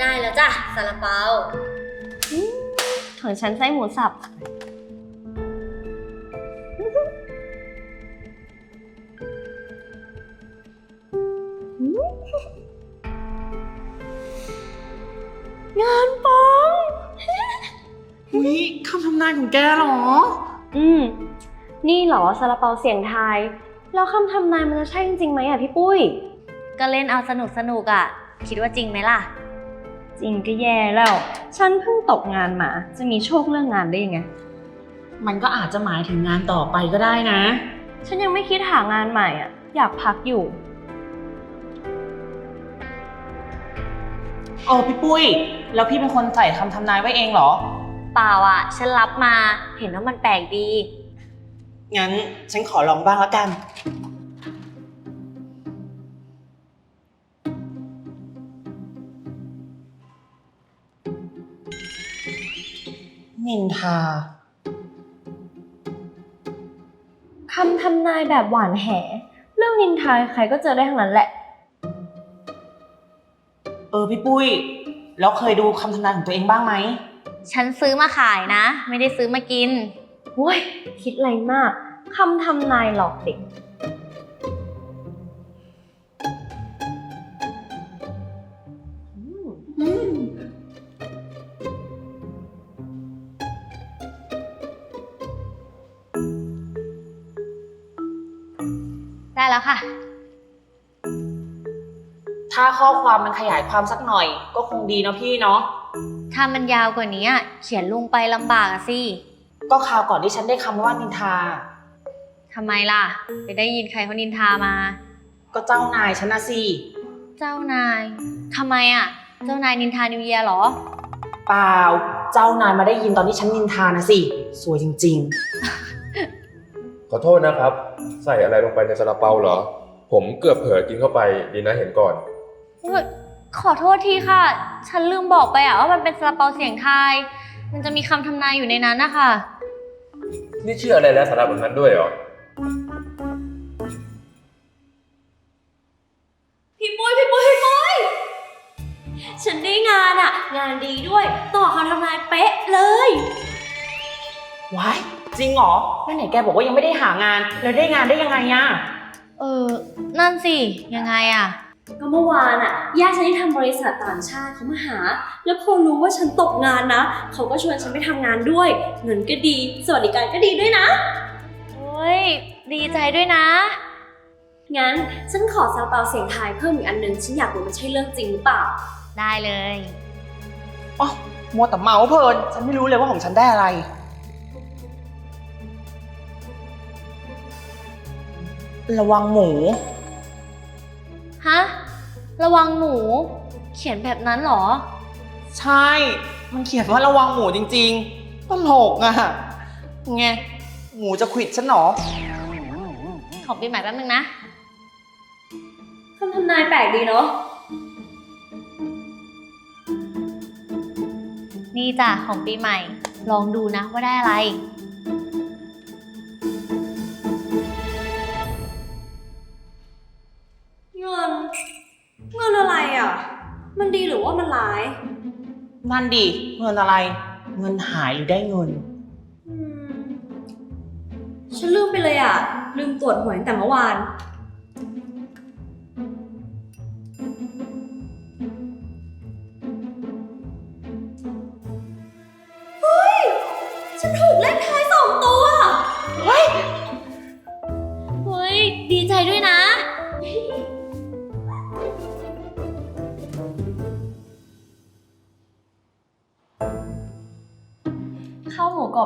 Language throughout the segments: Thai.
ได้แล้วจ้ะซาลาเปาของฉันไส้หมูสับ งานปังอุ้ยคำทำนายของแกเหรอ อืม นี่เหรอซาลาเปาเสียงไทาย แล้วคำทำนายมันจะใช่จริงๆไหมอะพี่ปุ้ย ก็เล่นเอาสนุกสนุกๆอะ คิดว่าจริงไหมล่ะ จริงก็แย่แล้ว ฉันเพิ่งตกงานมา จะมีโชคเรื่องงานได้ยังไง มันก็อาจจะหมายถึงงานต่อไปก็ได้นะ ฉันยังไม่คิดหางานใหม่อะ อยากพักอยู่โอ้พี่ปุ้ย แล้วพี่เป็นคนใส่คำทำนายไว้เองเหรอ เปล่าอะ ฉันรับมา เห็นว่ามันแปลกดี งั้นฉันขอลองบ้างแล้วกัน นินทา คำทำนายแบบหวานแห เรื่องนินทาใครก็เจอได้ทั้งนั้นแหละ เออพี่ปุ้ย แล้วเคยดูคำทำนายของตัวเองบ้างไหม ฉันซื้อมาขายนะ ไม่ได้ซื้อมากิน โว้ย คิดอะไรมาก คำทำนายหลอกเด็ก แล้วค่ะ ถ้าข้อความมันขยายความสักหน่อย ก็คงดีเนาะพี่เนาะ ถ้ามันยาวกว่านี้อะเขียนลงไปลำบากอะสิก็คราวก่อนที่ฉันได้คำว่านินทา ทำไมล่ะ ไปได้ยินใครเขานินทามา ก็เจ้านายฉันนะสิ เจ้านายทำไมอะเจ้านายนินทานิวเยียร์เหรอ เปล่า เจ้านายมาได้ยินตอนที่ฉันนินทานะสิ สวยจริง ขอโทษนะครับ ใส่อะไรลงไปในซาลาเปาเหรอ ผมเกือบเผลอกินเข้าไปดีนะเห็นก่อน เฮ้ยขอโทษทีค่ะ ฉันลืมบอกไปอะว่ามันเป็นซาลาเปาเสียงไทาย มันจะมีคำทำนายอยู่ในนั้นนะคะนี่เชื่ออะไรแล้วสาระแบบนั้นด้วยเหรอ พี่ปุ้ยพี่ปุ้ยพี่ปุ้ยฉันได้งานอะงานดีด้วย ต่อคำทำนายเป๊ะเลยๆว้าย จริงเหรอแล้วไหนแกบอกว่ายังไม่ได้หางาน แล้วได้งานได้ยังไงอะเออ นั่นสิ ยังไงอะก็เมื่อวานอะญาติฉันที่ทำบริษัทต่างชาติเขามาหา แล้วพอรู้ว่าฉันตกงานนะ เขาก็ชวนฉันไปทำงานด้วย เงินก็ดี สวัสดิการก็ดีด้วยนะ โอ้ย ดีใจด้วยนะ งั้นฉันขอซาลาเปาเสียงไทายเพิ่มอีกอันหนึง ฉันอยากรู้มันใช่เรื่องจริงหรือเปล่า ได้เลย อ๋อมัวแต่เมาเพลิน ฉันไม่รู้เลยว่าของฉันได้อะไร ระวังหมู ฮะ ระวังหมู เขียนแบบนั้นเหรอ ใช่ มันเขียนว่าระวังหมูจริงๆตลกอะไง หมูจะขวิดฉันเหรอ ของปีใหม่แป๊บนึงนะคำทำนายแปลกดีเนาะ นี่จ้ะของปีใหม่ ลองดูนะว่าได้อะไร นั่นดิเงินอะไร เงินหายหรือได้เงิน อืมฉันลืมไปเลยอะ ลืมตรวจหวยตั้งแต่เมื่อวาน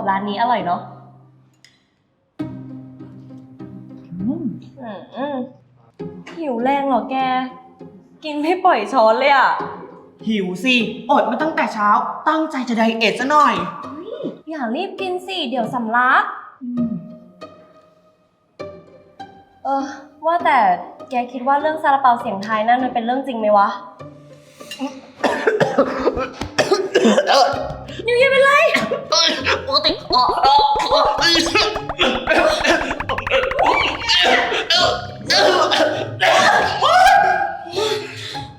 รอบร้านนี้อร่อยเนาะอืมอืมหิวแรงเหรอแก กินไม่ปล่อยช้อนเลยอะ หิวสิ อดมาตั้งแต่เช้า ตั้งใจจะไดเอทซะหน่อย อย่ารีบกินสิ เดี๋ยวสำลัก เออ ว่าแต่แกคิดว่าเรื่องซาลาเปาเสียงไทายนั่นมันเป็นเรื่องจริงไหมวะ นิวเยเป็นไรเอ้ติ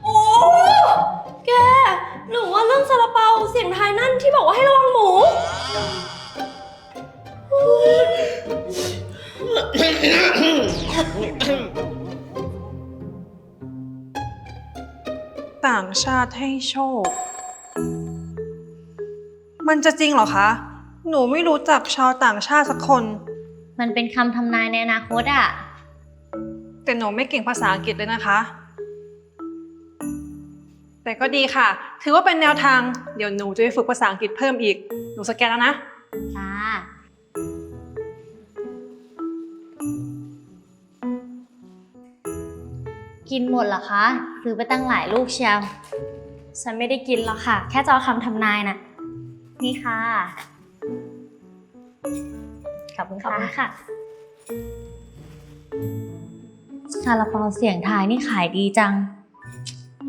โอ้แก หนูว่าเรื่องซาลาเปาเสียงทายนั่นที่บอกว่าให้ระวังหมู ต่างชาติให้โชค มันจะจริงเหรอคะ หนูไม่รู้จักชาวต่างชาติสักคน มันเป็นคำทำนายในอนาคตอะแต่หนูไม่เก่งภาษาอังกฤษเลยนะคะ แต่ก็ดีค่ะ ถือว่าเป็นแนวทาง เดี๋ยวหนูจะไปฝึกภาษาอังกฤษเพิ่มอีก หนูสแกนแล้วนะ จ้ากินหมดเหรอคะ ซื้อไปตั้งหลายลูกเชียว ฉันไม่ได้กินหรอกค่ะ แค่จะเอาคำทำนายน่ะ นี่ค่ะ ขอบคุณขอบค่ะคุณค่ะ ซาลาเปาเสียงทายนี่ขายดีจัง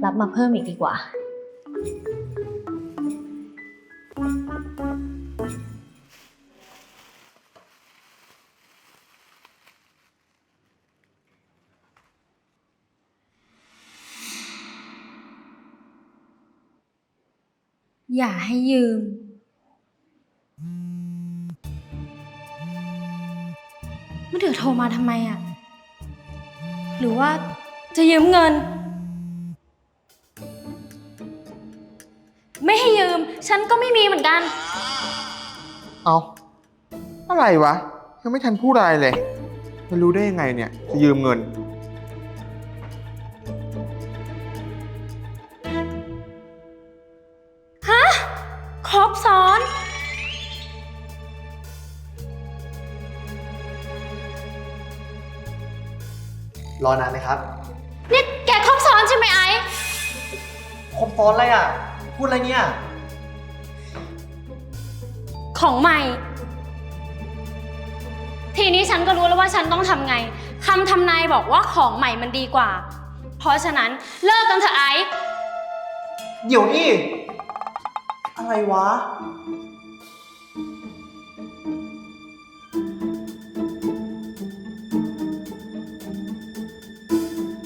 รับมาเพิ่มอีกดีกว่า อย่าให้ยืม ม่เดือโทรมาทำไมอะ หรือว่าจะยืมเงิน ไม่ให้ยืม ฉันก็ไม่มีเหมือนกัน เอาอะไรวะ ยังไม่ทันพูดอะไรเลยไม่รู้ได้ยังไงเนี่ย จะยืมเงิน รอนานไหมครับ นี่แกครบซ้อนใช่ไหมไอ้ครบซ้อนอะไรอะ พูดอะไรเนี่ย ของใหม่ ทีนี้ฉันก็รู้แล้วว่าฉันต้องทำไงคำทำนายบอกว่าของใหม่มันดีกว่า เพราะฉะนั้นเลิกกันเถอะไอ้ เดี๋ยวนี่ อะไรวะ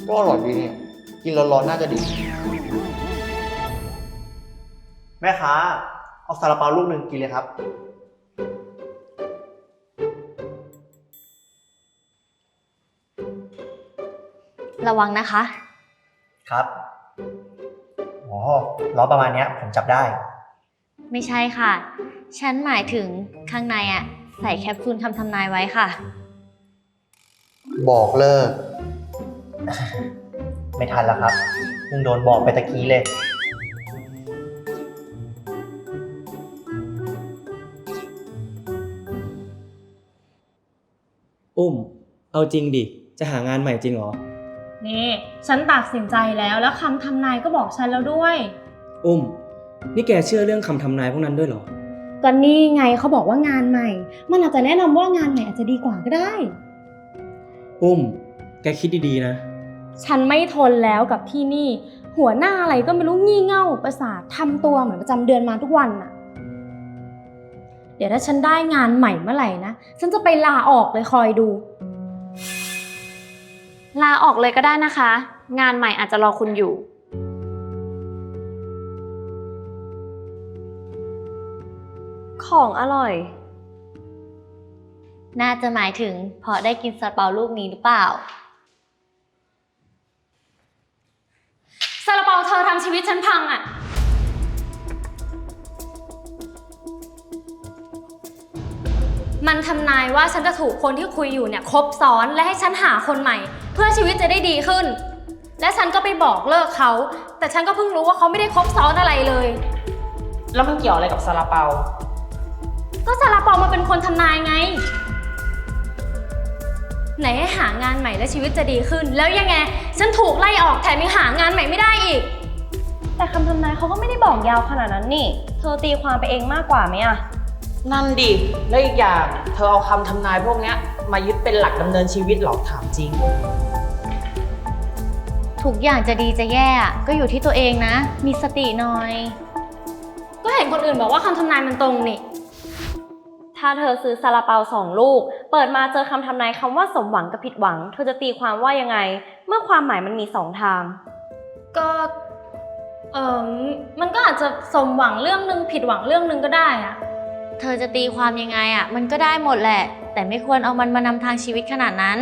ก็อร่อยดีเนี่ยกินร้อนๆน่าจะดี แม่ค้า เอาซาลาเปาลูกหนึ่งกินเลยครับ ระวังนะคะ ครับอ๋อล้อประมาณเนี้ยผมจับได้ ไม่ใช่ค่ะ ฉันหมายถึงข้างในอะใส่แคปซูลคำทำนายไว้ค่ะ บอกเลิก ไม่ทันแล้วครับเพิ่งโดนบอกไปตะกี้เลย อุ้ม เอาจริงดิ จะหางานใหม่จริงเหรอ นี่ฉันตัดสินใจแล้วแล้วคำทำนายก็บอกฉันแล้วด้วย อุ้ม นี่แกเชื่อเรื่องคำทำนายพวกนั้นด้วยเหรอ ก็นี่ไงเขาบอกว่างานใหม่ มันอาจจะแนะนำว่างานใหม่อาจจะดีกว่าก็ได้ อุ้ม แกคิดดีๆนะ ฉันไม่ทนแล้วกับที่นี่ หัวหน้าอะไรก็ไม่รู้งี่เง่าประสาททำตัวเหมือนประจำเดือนมาทุกวันน่ะ เดี๋ยวถ้าฉันได้งานใหม่เมื่อไหร่นะ ฉันจะไปลาออกเลยคอยดู ลาออกเลยก็ได้นะคะ งานใหม่อาจจะรอคุณอยู่ ของอร่อย น่าจะหมายถึงเพราะได้กินซาลาเปาลูกนี้หรือเปล่า ซาลาเปาเธอทำชีวิตฉันพังอะ่ะมันทำนายว่าฉันจะถูกคนที่คุยอยู่เนี่ยคบซ้อนและให้ฉันหาคนใหม่ เพื่อชีวิตจะได้ดีขึ้น และฉันก็ไปบอกเลิกเขา แต่ฉันก็เพิ่งรู้ว่าเขาไม่ได้คบซ้อนอะไรเลย แล้วมันเกี่ยวอะไรกับซาลาเปา ก็ซาลาเปามาเป็นคนทำนายไง ไหนให้หางานใหม่และชีวิตจะดีขึ้น แล้วยังไง ฉันถูกไล่ออกแถมยังหางานใหม่ไม่ได้อีก แต่คำทำนายเขาก็ไม่ได้บอกยาวขนาดนั้นนี่ เธอตีความไปเองมากกว่าไหมอะนั่นดิ แล้วอีกอย่างเธอเอาคำทำนายพวกเนี้ยมายึดเป็นหลักดำเนินชีวิตเหรอถามจริง ทุกอย่างจะดีจะแย่อะก็อยู่ที่ตัวเองนะ มีสติหน่อย ก็เห็นคนอื่นบอกว่าคำทำนายมันตรงนี่ ถ้าเธอซื้อซาลาเปาสองลูก เปิดมาเจอคำทำนายคำว่าสมหวังกับผิดหวัง เธอจะตีความว่ายังไง เมื่อความหมายมันมีสองทาง ก็ เออมันก็อาจจะสมหวังเรื่องหนึ่งผิดหวังเรื่องหนึ่งก็ได้อะเธอจะตีความยังไงอะมันก็ได้หมดแหละ แต่ไม่ควรเอามันมานำทางชีวิตขนาดนั้น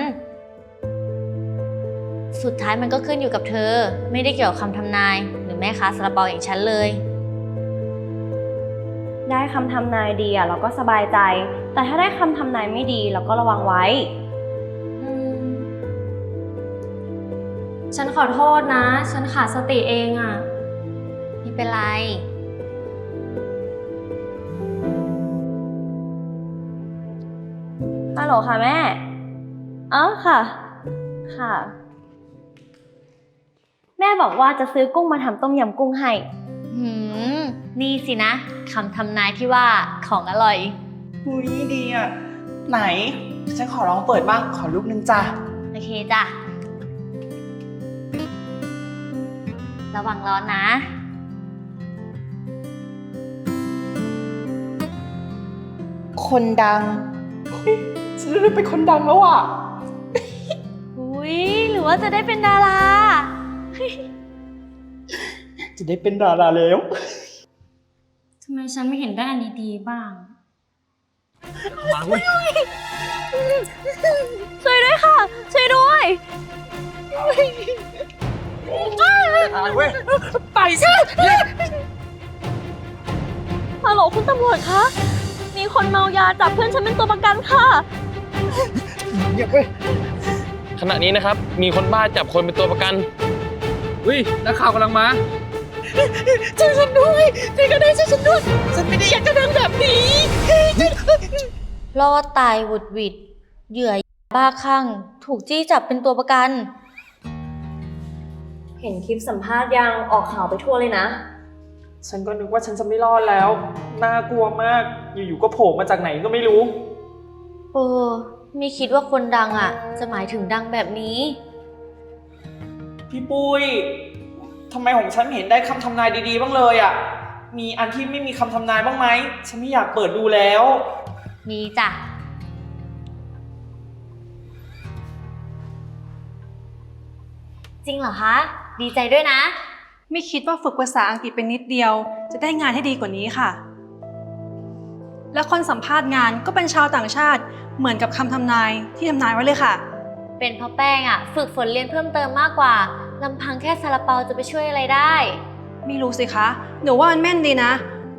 สุดท้ายมันก็ขึ้นอยู่กับเธอ ไม่ได้เกี่ยวกับคำทำนาย หรือแม่ค้าซาลาเปาอย่างฉันเลย ได้คำทำนายดีอะเราก็สบายใจ แต่ถ้าได้คำทำนายไม่ดีเราก็ระวังไว้ อืม ฉันขอโทษนะ ฉันขาดสติเองอะไม่ เป็นไร ฮัลโหลค่ะแม่อ๋อค่ะ ค่ะ แม่บอกว่าจะซื้อกุ้งมาทำต้มยำกุ้งให้ หืม นี่สินะคำทำนายที่ว่าของอร่อยอุ้ยดีอะ ไหน ฉันขอลองเปิดบ้าง ขอลูกนึงจ้ะ โอเคจ้ะ ระวังร้อนนะ คนดังเฮ้ยฉันจะได้เป็นคนดังแล้วอะ อุ้ยหรือว่าจะได้เป็นดารา จะได้เป็นดาราแล้ว ทำไมฉันไม่เห็นได้อันดีๆบ้างช่วยด้วยค่ะ ช่วยด้วยไปสิฮัลโหลคุณตำรวจคะ มีคนเมายาจับเพื่อนฉันเป็นตัวประกันค่ะขณะนี้นะครับ มีคนบ้าจับคนเป็นตัวประกันวินักข่าวกำลังมา ช่วยฉันด้วยช่วยกันได้ช่วยฉันด้วย ฉันไม่ได้อยากจะดังแบบนี้ รอดตายหวุดหวิด เหยื่อบ้าคลั่ง ถูกจี้จับเป็นตัวประกัน เห็นคลิปสัมภาษณ์ยังออกข่าวไปทั่วเลยนะ ฉันก็นึกว่าฉันจะไม่รอดแล้ว น่ากลัวมาก อยู่ๆ ก็โผล่มาจากไหนก็ไม่รู้ เออ ไม่คิดว่าคนดังอะ จะหมายถึงดังแบบนี้ พี่ปุ้ยทำไมของฉันไม่เห็นได้คำทำนายดีๆ บ้างเลยอะ มีอันที่ไม่มีคำทำนายบ้างไหม ฉันไม่อยากเปิดดูแล้ว มีจ้ะ จริงเหรอคะ ดีใจด้วยนะ ไม่คิดว่าฝึกภาษาอังกฤษเป็นนิดเดียว จะได้งานให้ดีกว่านี้ค่ะ และคนสัมภาษณ์งานก็เป็นชาวต่างชาติ เหมือนกับคำทำนายที่ทำนายไว้เลยค่ะ เป็นเพราะแป้งอะฝึกฝนเรียนเพิ่มเติมมากกว่าลำพังแค่ซาลาเปาจะไปช่วยอะไรได้ ไม่รู้สิคะ หนูว่ามันแม่นดีนะ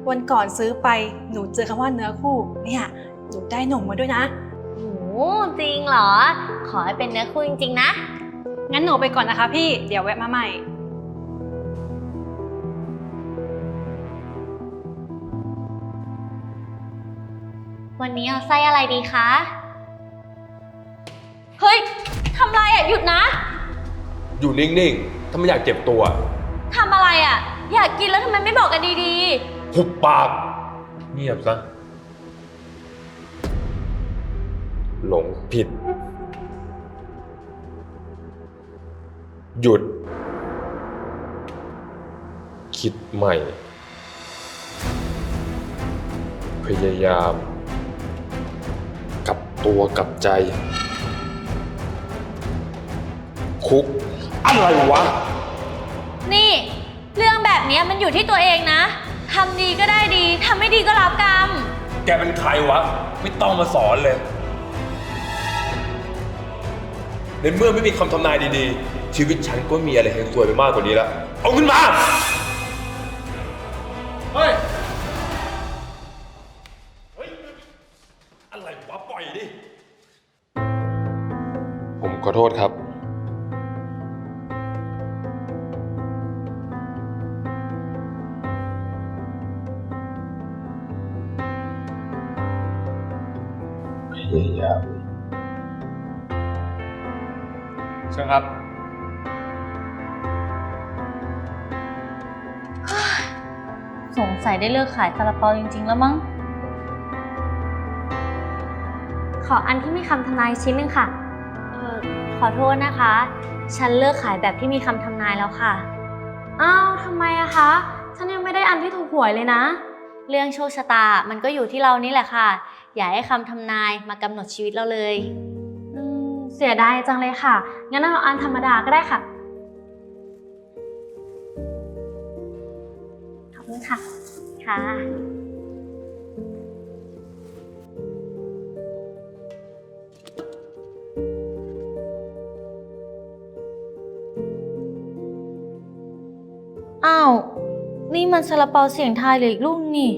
วันก่อนซื้อไปหนูเจอคำว่าเนื้อคู่ เนี่ยหนูได้หนุ่มมาด้วยนะโหจริงเหรอ ขอให้เป็นเนื้อคู่จริงๆนะ งั้นหนูไปก่อนนะคะพี่ เดี๋ยวแวะมาใหม่ วันนี้เอาไส้อะไรดีคะ เฮ้ย ทำไรอะ หยุดนะ อยู่นิ่งๆ ถ้าไม่อยากเจ็บตัว ทำอะไรอะ อยากกินแล้วทำไมไม่บอกกันดีหุบปาก เงียบซะ หลงผิด หยุด คิดใหม่ พยายามกลับ ตัวกลับใจ คุก อะไรวะๆนี่ เรื่องแบบเนี้ยมันอยู่ที่ตัวเองนะทำดีก็ได้ดีทำไม่ดีก็รับกรรม แกเป็นใครวะ ไม่ต้องมาสอนเลย ในเมื่อไม่มีคำทำนายดีๆ ชีวิตฉันก็มีอะไรให้สวยไปมากกว่านี้แล้ว เอาขึ้นมา ผมขอโทษครับ พยายามเชิญครับ สงสัยได้เลิกขายซาลาเปาจริง ๆ แล้วมั้ง ขออันที่มีคำทำนายชิ้นหนึ่งค่ะเออ ขอโทษนะคะ ฉันเลิกขายแบบที่มีคำทำนายแล้วค่ะ อ้าวทำไมอะคะ ฉันยังไม่ได้อันที่ถูกหวยเลยนะ เรื่องโชคชะตา มันก็อยู่ที่เรานี่แหละค่ะ อย่าให้คำทำนายมากำหนดชีวิตเราเลยอืมเสียดายจังเลยค่ะ งั้นเอาอันธรรมดาก็ได้ค่ะ ขอบคุณค่ะ ค่ะ มันซาลาเปาเสียงทายเหลยอีกลูกนี่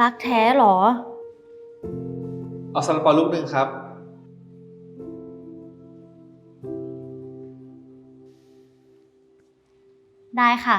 รักแท้เหรอ เอาซาลาเปาลูกหนึ่งครับ ได้ค่ะ